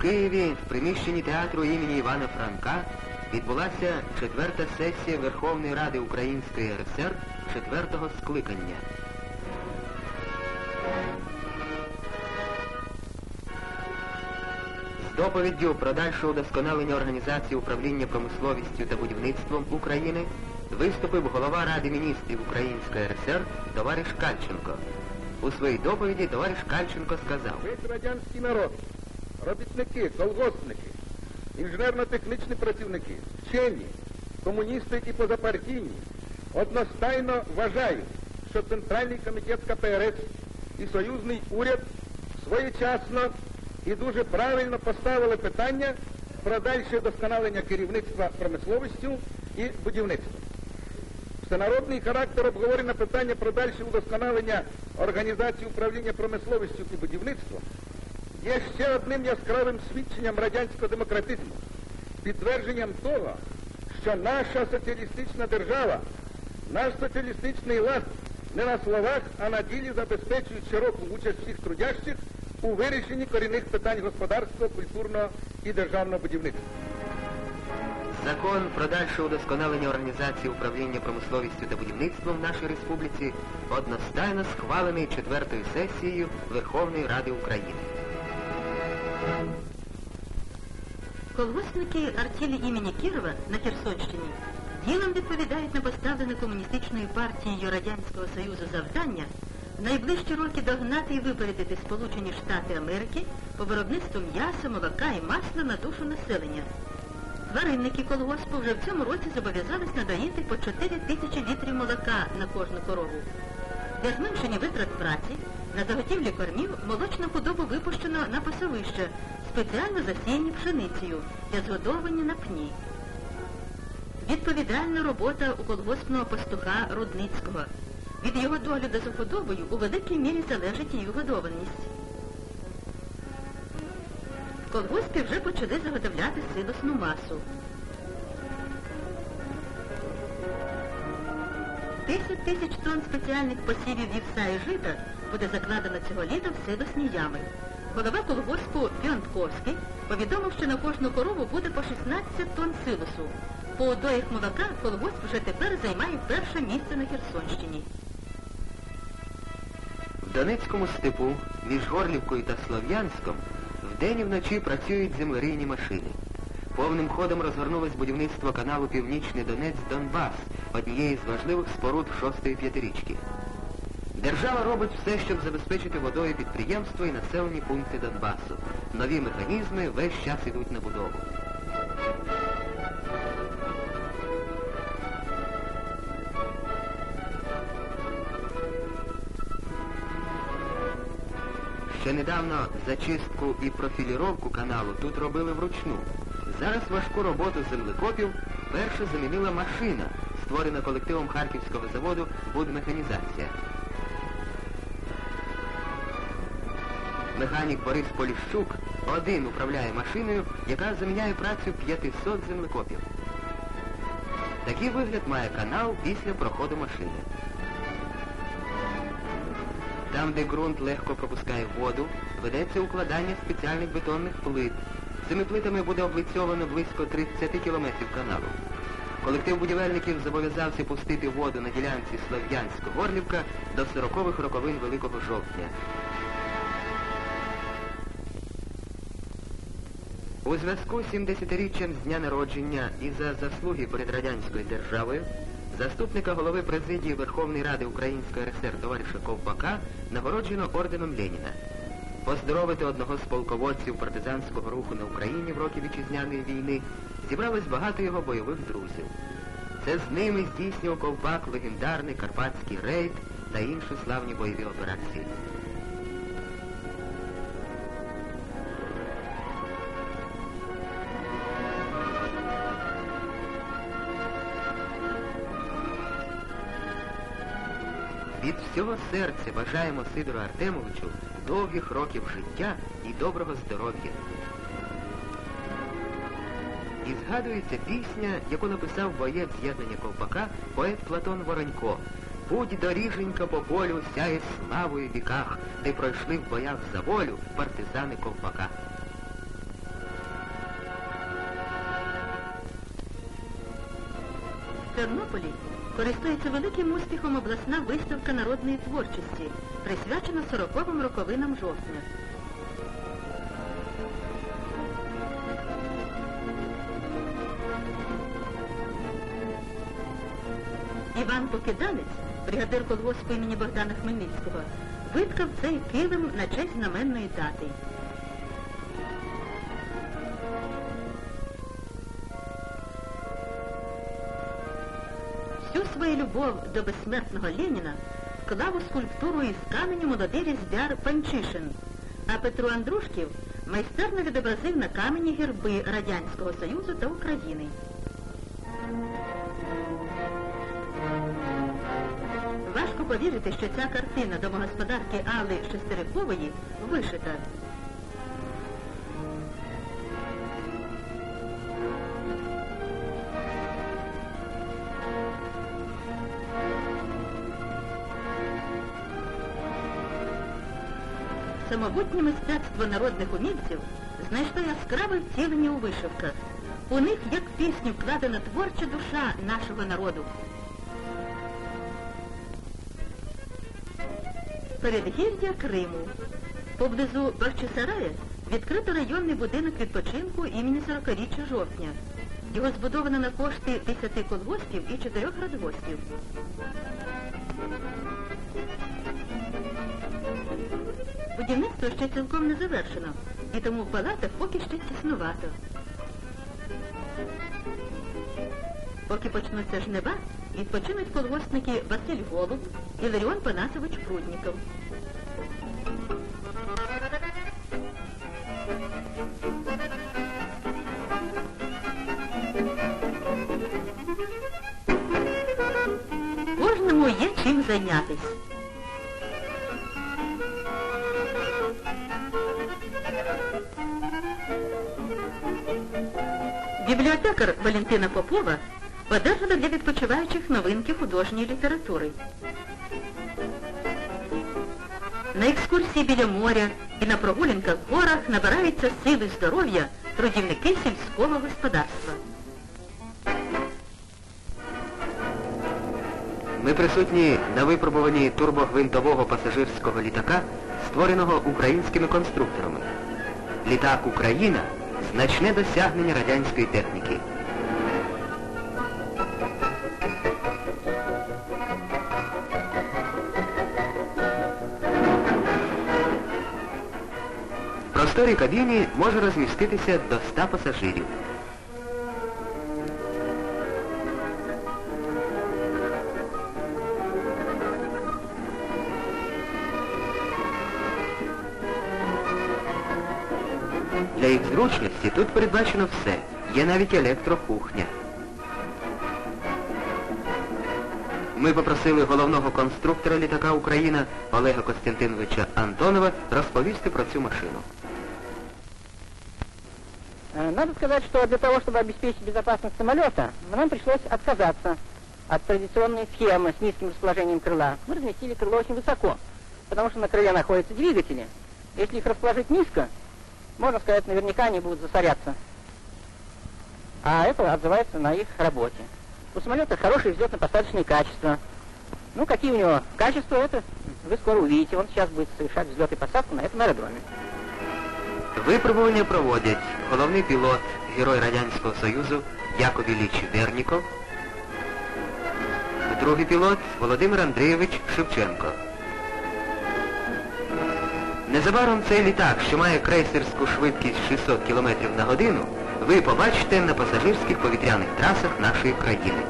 Києві в приміщенні театру імені Івана Франка відбулася четверта сесія Верховної Ради Української РСР четвертого скликання. З доповіддю про дальше удосконалення організації управління промисловістю та будівництвом України виступив голова Ради міністрів Української РСР товариш Кальченко. У своїй доповіді товариш Кальченко сказав. Народ, робітники, колгоспники, інженерно-технічні працівники, вчені, комуністи і позапартійні одностайно вважають, що Центральний комітет КПРС і союзний уряд своєчасно і дуже правильно поставили питання про дальше досконалення керівництва промисловістю і будівництвом. Всенародний характер обговорення питання про дальше удосконалення організації управління промисловістю і будівництвом є ще одним яскравим свідченням радянського демократизму, підтвердженням того, що наша соціалістична держава, наш соціалістичний лад не на словах, а на ділі забезпечують широку участь всіх трудящих у вирішенні корінних питань господарського, культурного і державного будівництва. Закон про дальше удосконалення організації управління промисловістю та будівництвом в нашій республіці одностайно схвалений четвертою сесією Верховної Ради України. Колгоспники артілі імені Кірова на Херсонщині ділом відповідають на поставлене комуністичною партією Радянського Союзу завдання в найближчі роки догнати і випередити Сполучені Штати Америки по виробництву м'яса, молока і масла на душу населення. Тваринники колгоспу вже в цьому році зобов'язались надоїти по 4 тисячі літрів молока на кожну корову. Для зменшення витрат праці на заготівлі кормів молочну худобу випущено на пасовище, спеціально засіяні пшеницею для згодовування на пні. Відповідальна робота у колгоспного пастуха Рудницького. Від його догляду за худобою у великій мірі залежить її годованість. В колгоспі вже почали заготовляти силосну масу. 10 тисяч тонн спеціальних посівів вівса і жита буде закладено цього літа в силосні ями. Голова колгоспу Піонтковський повідомив, що на кожну корову буде по 16 тонн силосу. По одоїх молока колгосп вже тепер займає перше місце на Херсонщині. В Донецькому степу між Горлівкою та Слов'янськом вдень і вночі працюють землерійні машини. Повним ходом розгорнулось будівництво каналу Північний Донець-Донбас, однієї з важливих споруд шостої п'ятирічки. Держава робить все, щоб забезпечити водою підприємства і населені пункти Донбасу. Нові механізми весь час ідуть на будову. Ще недавно зачистку і профіліровку каналу тут робили вручну. Зараз важку роботу землекопів перша замінила машина, створена колективом Харківського заводу «Будмеханізація». Механік Борис Поліщук один управляє машиною, яка заміняє працю 500 землекопів. Такий вигляд має канал після проходу машини. Там, де ґрунт легко пропускає воду, ведеться укладання спеціальних бетонних плит. Цими плитами буде облицьовано близько 30 кілометрів каналу. Колектив будівельників зобов'язався пустити воду на ділянці Слов'янсько-Горлівка до 40-х роковин Великого жовтня. У зв'язку з 70-річчям з дня народження і за заслуги перед радянською державою заступника голови президії Верховної Ради Української РСР товариша Ковпака нагороджено орденом Леніна. Поздоровити одного з полководців партизанського руху на Україні в роки вітчизняної війни зібралось багато його бойових друзів. Це з ними здійснював Ковпак легендарний Карпатський рейд та інші славні бойові операції. Від всього серця бажаємо Сидору Артемовичу довгих років життя і доброго здоров'я. І згадується пісня, яку написав боєць з'єднання ковпака поет Платон Воронько. Будь доріженька по полю сяє славою віках, де пройшли в боях за волю партизани ковпака. В Тернополі користується великим успіхом обласна виставка народної творчості, присвячена 40-м роковинам жовтня. Іван Покидалець, бригадир колгоспу імені Богдана Хмельницького, виткав цей килим на честь знаменної дати. Свою любов до безсмертного Леніна вклав у скульптуру із каменю молодий різьбяр Панчишин, а Петро Андрушків майстерно відобразив на камені герби Радянського Союзу та України. Важко повірити, що ця картина домогосподарки Алли Шестерикової вишита. Самобутнє мистецтво народних умільців знайшло яскраве втілення у вишивках. У них, як пісню, вкладена творча душа нашого народу. Передгір'я Криму. Поблизу Бахчисарая відкрито районний будинок відпочинку імені 40-річчя жовтня. Його збудовано на кошти 10 колгоспів і 4 радгоспів. Будівництво ще цілком не завершено, і тому в палатах поки ще тіснувато. Поки почнуться жнива, відпочинуть колгоспники Василь Голуб і Ларіон Панасович Прудніков. Кожному є чим зайнятись. Бібліотекар Валентина Попова одержала для відпочиваючих новинки художньої літератури. На екскурсії біля моря і на прогулянках в горах набираються сили здоров'я трудівники сільського господарства. Ми присутні на випробуванні турбогвинтового пасажирського літака, створеного українськими конструкторами. Літак Україна значне досягнення радянської техніки. В просторій кабіні може розміститися до 100 пасажирів. Для їх зручності тут передбачено все. Є навіть електрокухня. Ми попросили головного конструктора літака Україна Олега Костянтиновича Антонова розповісти про цю машину. Э, Надо сказать, что для того, чтобы обеспечить безопасность самолета, нам пришлось отказаться от традиционной схемы с низким расположением крыла. Мы разместили крыло очень высоко, потому что на крыле находятся двигатели. Если их расположить низко, можно сказать, наверняка они будут засоряться. А это отзывается на их работе. У самолета хорошие взлетно-посадочные качества. Ну, какие у него качества, это вы скоро увидите. Он сейчас будет совершать взлет и посадку на этом аэродроме. Випробування проводять головний пілот, герой Радянського Союзу Яков Ілліч Верніков, другий пілот Володимир Андрійович Шевченко. Незабаром цей літак, що має крейсерську швидкість 600 км на годину, ви побачите на пасажирських повітряних трасах нашої країни.